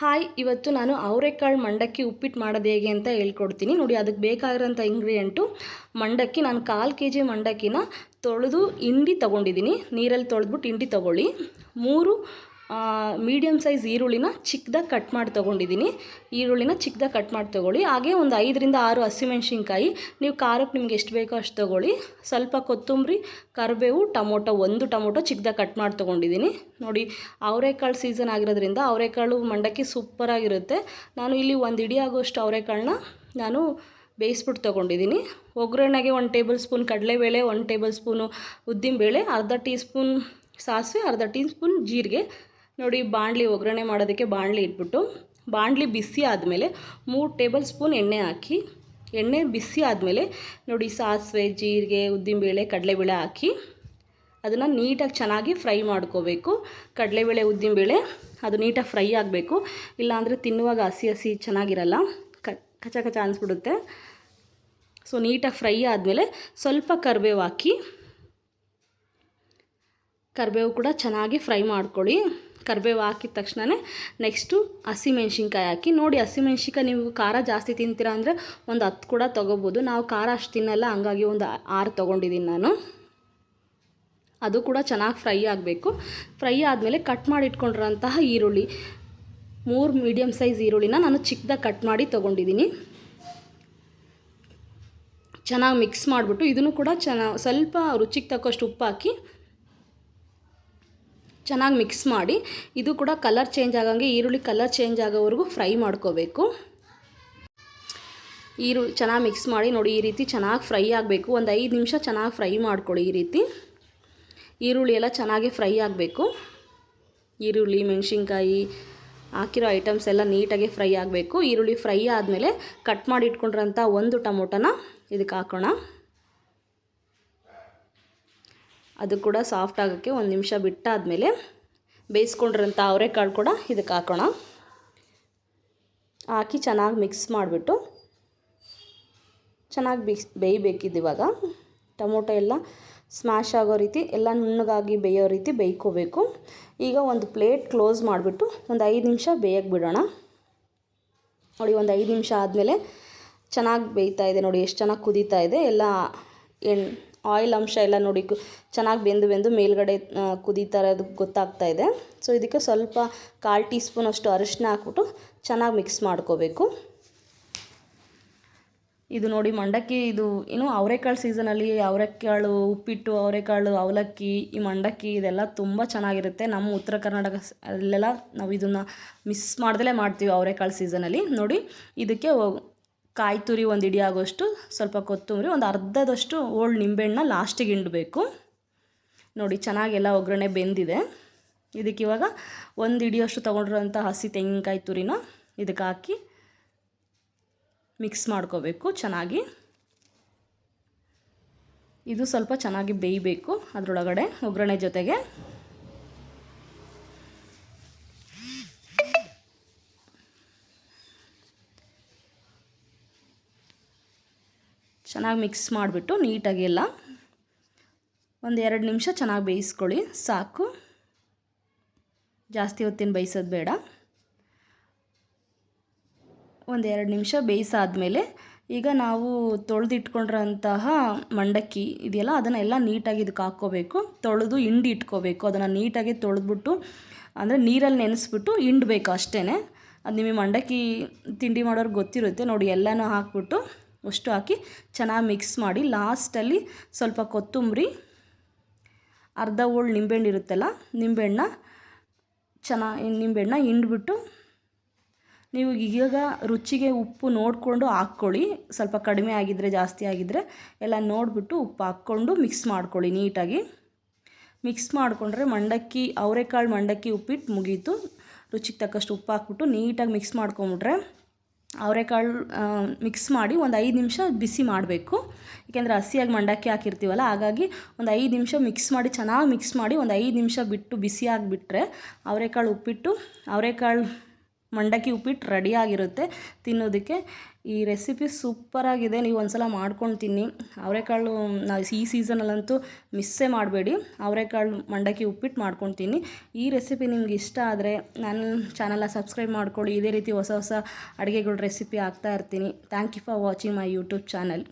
Hi, ಇವತ್ತು ನಾನು ಅವರೆಕಾಳು ಮಂಡಕ್ಕಿ ಉಪ್ಪಿಟ್ಟು ಮಾಡೋದು ಹೇಗೆ ಅಂತ ಹೇಳ್ಕೊಡ್ತೀನಿ. ನೋಡಿ, ಅದಕ್ಕೆ ಬೇಕಾಗಿರೋಂಥ ಇಂಗ್ರೀಡಿಯೆಂಟು ಮಂಡಕ್ಕಿ. ನಾನು ಕಾಲು ಕೆ ಜಿ ಮಂಡಕ್ಕಿನ ತೊಳೆದು ಹಿಂಡಿ ತೊಗೊಂಡಿದ್ದೀನಿ. ನೀರಲ್ಲಿ ತೊಳೆದ್ಬಿಟ್ಟು ಹಿಂಡಿ ತೊಗೊಳ್ಳಿ. ಮೂರು ಮೀಡಿಯಮ್ ಸೈಜ್ ಈರುಳ್ಳಿನ ಚಿಕ್ಕದಾಗಿ ಕಟ್ ಮಾಡಿ ತೊಗೊಂಡಿದ್ದೀನಿ ಈರುಳ್ಳಿನ ಚಿಕ್ಕದಾಗಿ ಕಟ್ ಮಾಡಿ ತೊಗೊಳ್ಳಿ. ಹಾಗೆ ಒಂದು ಐದರಿಂದ ಆರು ಹಸಿಮೆಣ್ಸಿನ್ಕಾಯಿ ನೀವು ಖಾರಕ್ಕೆ ನಿಮ್ಗೆ ಎಷ್ಟು ಬೇಕೋ ಅಷ್ಟು ತೊಗೊಳ್ಳಿ. ಸ್ವಲ್ಪ ಕೊತ್ತಂಬರಿ, ಕರಿಬೇವು, ಟೊಮೊಟೊ, ಒಂದು ಟೊಮೊಟೊ ಚಿಕ್ಕದಾಗಿ ಕಟ್ ಮಾಡಿ ತೊಗೊಂಡಿದ್ದೀನಿ ನೋಡಿ, ಅವರೆಕಾಳು ಸೀಸನ್ ಆಗಿರೋದ್ರಿಂದ ಅವರೆಕಾಳು ಮಂಡಕ್ಕಿ ಸೂಪರಾಗಿರುತ್ತೆ. ನಾನು ಇಲ್ಲಿ ಒಂದು ಇಡಿ ಆಗೋಷ್ಟು ಅವರೆಕಾಳನ್ನ ನಾನು ಬೇಯಿಸ್ಬಿಟ್ಟು ತೊಗೊಂಡಿದ್ದೀನಿ ಒಗ್ಗರಣೆಗೆ ಒಂದು ಟೇಬಲ್ ಸ್ಪೂನ್ ಕಡಲೆಬೇಳೆ, ಒಂದು ಟೇಬಲ್ ಸ್ಪೂನು ಉದ್ದಿನಬೇಳೆ, ಅರ್ಧ ಟೀ ಸ್ಪೂನ್ ಸಾಸಿವೆ, ಅರ್ಧ ಟೀ ಸ್ಪೂನ್ ಜೀರಿಗೆ ನೋಡಿ, ಬಾಣಲಿ ಒಗ್ಗರಣೆ ಮಾಡೋದಕ್ಕೆ ಬಾಣಲಿ ಇಟ್ಬಿಟ್ಟು, ಬಾಣಲಿ ಬಿಸಿ ಆದಮೇಲೆ ಮೂರು ಟೇಬಲ್ ಸ್ಪೂನ್ ಎಣ್ಣೆ ಹಾಕಿ, ಎಣ್ಣೆ ಬಿಸಿ ಆದಮೇಲೆ ನೋಡಿ, ಸಾಸಿವೆ, ಜೀರಿಗೆ, ಉದ್ದಿನಬೇಳೆ, ಕಡಲೆಬೇಳೆ ಹಾಕಿ, ಅದನ್ನು ನೀಟಾಗಿ ಚೆನ್ನಾಗಿ ಫ್ರೈ ಮಾಡ್ಕೋಬೇಕು. ಕಡಲೆಬೇಳೆ, ಉದ್ದಿನಬೇಳೆ, ಅದು ನೀಟಾಗಿ ಫ್ರೈ ಆಗಬೇಕು. ಇಲ್ಲಾಂದರೆ ತಿನ್ನುವಾಗ ಹಸಿ ಹಸಿ ಚೆನ್ನಾಗಿರಲ್ಲ. ಕಚ ಕಚ ಅನಿಸ್ಬಿಡುತ್ತೆ. ಸೊ, ನೀಟಾಗಿ ಫ್ರೈ ಆದಮೇಲೆ ಸ್ವಲ್ಪ ಕರಿಬೇವು ಹಾಕಿ, ಕರಿಬೇವು ಕೂಡ ಚೆನ್ನಾಗಿ ಫ್ರೈ ಮಾಡ್ಕೊಳ್ಳಿ. ಕರಿಬೇವು ಹಾಕಿದ ತಕ್ಷಣ ನೆಕ್ಸ್ಟು ಹಸಿಮೆಣ್ಸಿನ್ಕಾಯಿ ಹಾಕಿ. ನೋಡಿ ಹಸಿಮೆಣ್ಸಿನ್ಕಾಯಿ ನೀವು ಖಾರ ಜಾಸ್ತಿ ತಿಂತೀರಾ ಅಂದರೆ ಒಂದು ಹತ್ತು ಕೂಡ ತೊಗೋಬೋದು. ನಾವು ಖಾರ ಅಷ್ಟು ತಿನ್ನಲ್ಲ, ಹಂಗಾಗಿ ಒಂದು ಆರು ತೊಗೊಂಡಿದ್ದೀನಿ ನಾನು. ಅದು ಕೂಡ ಚೆನ್ನಾಗಿ ಫ್ರೈ ಆಗಬೇಕು. ಫ್ರೈ ಆದಮೇಲೆ ಕಟ್ ಮಾಡಿ ಇಟ್ಕೊಂಡಿರೋಂತಹ ಈರುಳ್ಳಿ, ಮೂರು ಮೀಡಿಯಮ್ ಸೈಜ್ ಈರುಳ್ಳಿನ ನಾನು ಚಿಕ್ಕದಾಗಿ ಕಟ್ ಮಾಡಿ ತೊಗೊಂಡಿದ್ದೀನಿ. ಚೆನ್ನಾಗಿ ಮಿಕ್ಸ್ ಮಾಡಿಬಿಟ್ಟು ಇದನ್ನು ಕೂಡ ಚೆನ್ನಾಗಿ ಸ್ವಲ್ಪ ರುಚಿಗೆ ತಕ್ಕಷ್ಟು ಉಪ್ಪು ಹಾಕಿ ಚೆನ್ನಾಗಿ ಮಿಕ್ಸ್ ಮಾಡಿ ಇದು ಕೂಡ ಕಲರ್ ಚೇಂಜ್ ಆಗೋಂಗೆ ಈರುಳ್ಳಿ ಕಲರ್ ಚೇಂಜ್ ಆಗೋವರೆಗೂ ಫ್ರೈ ಮಾಡ್ಕೋಬೇಕು. ಈರುಳ್ಳಿ ಚೆನ್ನಾಗಿ ಮಿಕ್ಸ್ ಮಾಡಿ ನೋಡಿ ಈ ರೀತಿ ಚೆನ್ನಾಗಿ ಫ್ರೈ ಆಗಬೇಕು. ಒಂದು ಐದು ನಿಮಿಷ ಚೆನ್ನಾಗಿ ಫ್ರೈ ಮಾಡ್ಕೊಳ್ಳಿ ಈ ರೀತಿ. ಈರುಳ್ಳಿ ಎಲ್ಲ ಚೆನ್ನಾಗಿ ಫ್ರೈ ಆಗಬೇಕು. ಈರುಳ್ಳಿ, ಮೆಣಸಿನ್ಕಾಯಿ, ಹಾಕಿರೋ ಐಟಮ್ಸ್ ಎಲ್ಲ ನೀಟಾಗಿ ಫ್ರೈ ಆಗಬೇಕು. ಈರುಳ್ಳಿ ಫ್ರೈ ಆದಮೇಲೆ ಕಟ್ ಮಾಡಿ ಇಟ್ಕೊಂಡಿರೋಂಥ ಒಂದು ಟೊಮೊಟೊನ ಇದಕ್ಕೆ ಹಾಕೋಣ. ಅದು ಕೂಡ ಸಾಫ್ಟ್ ಆಗೋಕ್ಕೆ ಒಂದು ನಿಮಿಷ ಬಿಟ್ಟಾದಮೇಲೆ ಬೇಯಿಸ್ಕೊಂಡಿರೋಂಥ ಅವರೆಕಾಳು ಕೂಡ ಇದಕ್ಕೆ ಹಾಕೋಣ. ಹಾಕಿ ಚೆನ್ನಾಗಿ ಮಿಕ್ಸ್ ಮಾಡಿಬಿಟ್ಟು ಚೆನ್ನಾಗಿ ಬಿಸ್ ಬೇಯಬೇಕಿದ್ದು ಇವಾಗ. ಟೊಮೊಟೊ ಎಲ್ಲ ಸ್ಮ್ಯಾಶ್ ಆಗೋ ರೀತಿ, ಎಲ್ಲ ನುಣ್ಣಗಾಗಿ ಬೇಯೋ ರೀತಿ ಬೇಯ್ಕೋಬೇಕು. ಈಗ ಒಂದು ಪ್ಲೇಟ್ ಕ್ಲೋಸ್ ಮಾಡಿಬಿಟ್ಟು ಒಂದು ಐದು ನಿಮಿಷ ಬೇಯಕ್ಕೆ ಬಿಡೋಣ. ನೋಡಿ, ಒಂದು ಐದು ನಿಮಿಷ ಆದಮೇಲೆ ಚೆನ್ನಾಗಿ ಬೇಯ್ತಾ ಇದೆ ನೋಡಿ, ಎಷ್ಟು ಚೆನ್ನಾಗಿ ಕುದೀತಾ ಇದೆ. ಎಲ್ಲ ಎಣ್ ಆಯಿಲ್ ಅಂಶ ಎಲ್ಲ ನೋಡಿ ಚೆನ್ನಾಗಿ ಬೆಂದು ಬೆಂದು ಮೇಲ್ಗಡೆ ಕುದೀತಾ ಇರೋದು ಗೊತ್ತಾಗ್ತಾ ಇದೆ. ಸೊ ಇದಕ್ಕೆ ಸ್ವಲ್ಪ ಕಾಲು ಟೀ ಸ್ಪೂನ್ ಅಷ್ಟು ಅರಿಶಿನ ಹಾಕ್ಬಿಟ್ಟು ಚೆನ್ನಾಗಿ ಮಿಕ್ಸ್ ಮಾಡ್ಕೋಬೇಕು. ಇದು ನೋಡಿ ಮಂಡಕ್ಕಿ, ಇದು ಏನು ಅವರೆಕಾಳು ಸೀಸನಲ್ಲಿ ಅವರೆಕಾಳು, ಉಪ್ಪಿಟ್ಟು, ಅವರೆಕಾಳು, ಅವಲಕ್ಕಿ, ಈ ಮಂಡಕ್ಕಿ ಇದೆಲ್ಲ ತುಂಬ ಚೆನ್ನಾಗಿರುತ್ತೆ. ನಮ್ಮ ಉತ್ತರ ಕರ್ನಾಟಕ ಅಲ್ಲೆಲ್ಲ ನಾವು ಇದನ್ನು ಮಿಸ್ ಮಾಡ್ದಲೇ ಮಾಡ್ತೀವಿ ಅವರೆಕಾಳು ಸೀಸನಲ್ಲಿ ನೋಡಿ, ಇದಕ್ಕೆ ಕಾಯಿ ತುರಿ ಒಂದು ಇಡಿ ಆಗೋಷ್ಟು ಸ್ವಲ್ಪ ಕೊತ್ತಂಬರಿ, ಒಂದು ಅರ್ಧದಷ್ಟು ಓಲ್ಡ್ ನಿಂಬೆಹಣ್ಣ ಲಾಸ್ಟಿಗೆ ಹಿಂಡಬೇಕು. ನೋಡಿ, ಚೆನ್ನಾಗೆಲ್ಲ ಒಗ್ಗರಣೆ ಬೆಂದಿದೆ. ಇದಕ್ಕೆ ಇವಾಗ ಒಂದು ಇಡಿಯಷ್ಟು ತೊಗೊಂಡಿರೋಂಥ ಹಸಿ ತೆಂಗಿನಕಾಯಿ ತುರಿನ ಇದಕ್ಕೆ ಹಾಕಿ ಮಿಕ್ಸ್ ಮಾಡ್ಕೋಬೇಕು ಚೆನ್ನಾಗಿ. ಇದು ಸ್ವಲ್ಪ ಚೆನ್ನಾಗಿ ಬೇಯಬೇಕು ಅದರೊಳಗಡೆ ಒಗ್ಗರಣೆ ಜೊತೆಗೆ. ಚೆನ್ನಾಗಿ ಮಿಕ್ಸ್ ಮಾಡಿಬಿಟ್ಟು ನೀಟಾಗಿ ಎಲ್ಲ ಒಂದು ಎರಡು ನಿಮಿಷ ಚೆನ್ನಾಗಿ ಬೇಯಿಸ್ಕೊಳ್ಳಿ, ಸಾಕು. ಜಾಸ್ತಿ ಹೊತ್ತಿನ ಬೇಯಿಸೋದು ಬೇಡ. ಒಂದು ಎರಡು ನಿಮಿಷ ಬೇಯಿಸಾದ್ಮೇಲೆ ಈಗ ನಾವು ತೊಳೆದಿಟ್ಕೊಂಡಿರೋಂತಹ ಮಂಡಕ್ಕಿ ಇದೆಯಲ್ಲ ಅದನ್ನೆಲ್ಲ ನೀಟಾಗಿ ಇದಕ್ಕೆ ಹಾಕ್ಕೋಬೇಕು. ತೊಳೆದು ಹಿಂಡಿ ಇಟ್ಕೋಬೇಕು. ಅದನ್ನು ನೀಟಾಗಿ ತೊಳೆದ್ಬಿಟ್ಟು, ಅಂದರೆ ನೀರಲ್ಲಿ ನೆನೆಸ್ಬಿಟ್ಟು ಹಿಂಡ್ಬೇಕು ಅಷ್ಟೇ ಅದು ನಿಮಗೆ ಮಂಡಕ್ಕಿ ತಿಂಡಿ ಮಾಡೋರಿಗೆ ಗೊತ್ತಿರುತ್ತೆ. ನೋಡಿ, ಎಲ್ಲನೂ ಹಾಕ್ಬಿಟ್ಟು ಅಷ್ಟು ಹಾಕಿ ಚೆನ್ನಾಗಿ ಮಿಕ್ಸ್ ಮಾಡಿ ಲಾಸ್ಟಲ್ಲಿ ಸ್ವಲ್ಪ ಕೊತ್ತಂಬರಿ, ಅರ್ಧ ಹೋಳು ನಿಂಬೆಹಣ್ಣು ಇರುತ್ತಲ್ಲ, ನಿಂಬೆಹಣ್ಣ ಚೆನ್ನಾಗಿ ನಿಂಬೆಹಣ್ಣ ಹಿಂಡ್ಬಿಟ್ಟು ನೀವು ಈಗ ರುಚಿಗೆ ಉಪ್ಪು ನೋಡಿಕೊಂಡು ಹಾಕ್ಕೊಳ್ಳಿ. ಸ್ವಲ್ಪ ಕಡಿಮೆ ಆಗಿದ್ದರೆ ಜಾಸ್ತಿ ಆಗಿದ್ದರೆ ಎಲ್ಲ ನೋಡಿಬಿಟ್ಟು ಉಪ್ಪು ಹಾಕ್ಕೊಂಡು ಮಿಕ್ಸ್ ಮಾಡ್ಕೊಳ್ಳಿ ನೀಟಾಗಿ. ಮಿಕ್ಸ್ ಮಾಡಿಕೊಂಡ್ರೆ ಮಂಡಕ್ಕಿ, ಅವರೆಕಾಳು ಮಂಡಕ್ಕಿ ಉಪ್ಪಿಟ್ಟು ಮುಗೀತು. ರುಚಿಗೆ ತಕ್ಕಷ್ಟು ಉಪ್ಪು ಹಾಕ್ಬಿಟ್ಟು ನೀಟಾಗಿ ಮಿಕ್ಸ್ ಮಾಡ್ಕೊಂಬಿಟ್ರೆ ಅವರೆಕಾಳು ಮಿಕ್ಸ್ ಮಾಡಿ ಒಂದು ಐದು ನಿಮಿಷ ಬಿಸಿ ಮಾಡಬೇಕು. ಏಕೆಂದರೆ ಹಸಿಯಾಗಿ ಮಂಡಕ್ಕಿ ಹಾಕಿರ್ತೀವಲ್ಲ, ಹಾಗಾಗಿ ಒಂದು ಐದು ನಿಮಿಷ ಮಿಕ್ಸ್ ಮಾಡಿ, ಚೆನ್ನಾಗಿ ಮಿಕ್ಸ್ ಮಾಡಿ ಒಂದು ಐದು ನಿಮಿಷ ಬಿಟ್ಟು ಬಿಸಿ ಆಗಿಬಿಟ್ರೆ ಅವರೆಕಾಳು ಉಪ್ಪಿಟ್ಟು, ಅವರೆಕಾಳು ಮಂಡಕ್ಕಿ ಉಪ್ಪಿಟ್ಟು ರೆಡಿಯಾಗಿರುತ್ತೆ ತಿನ್ನೋದಕ್ಕೆ ಈ ರೆಸಿಪಿ ಸೂಪರಾಗಿದೆ ನೀವು ಒಂದ್ಸಲ ಮಾಡ್ಕೊಂಡು ತಿನ್ನಿ ಅವರೆಕಾಳು, ನಾವು ಈ ಸೀಸನಲ್ಲಂತೂ ಮಿಸ್ಸೇ ಮಾಡಬೇಡಿ. ಅವರೆಕಾಳು ಮಂಡಕ್ಕಿ ಉಪ್ಪಿಟ್ಟು ಮಾಡ್ಕೊಂಡು ತಿನ್ನಿ ಈ ರೆಸಿಪಿ ನಿಮ್ಗೆ ಇಷ್ಟ ಆದರೆ ನನ್ನ ಚಾನಲ್ನ ಸಬ್ಸ್ಕ್ರೈಬ್ ಮಾಡ್ಕೊಳ್ಳಿ. ಇದೇ ರೀತಿ ಹೊಸ ಹೊಸ ಅಡುಗೆಗಳ ರೆಸಿಪಿ ಹಾಕ್ತಾ ಇರ್ತೀನಿ. Thank you for watching my YouTube channel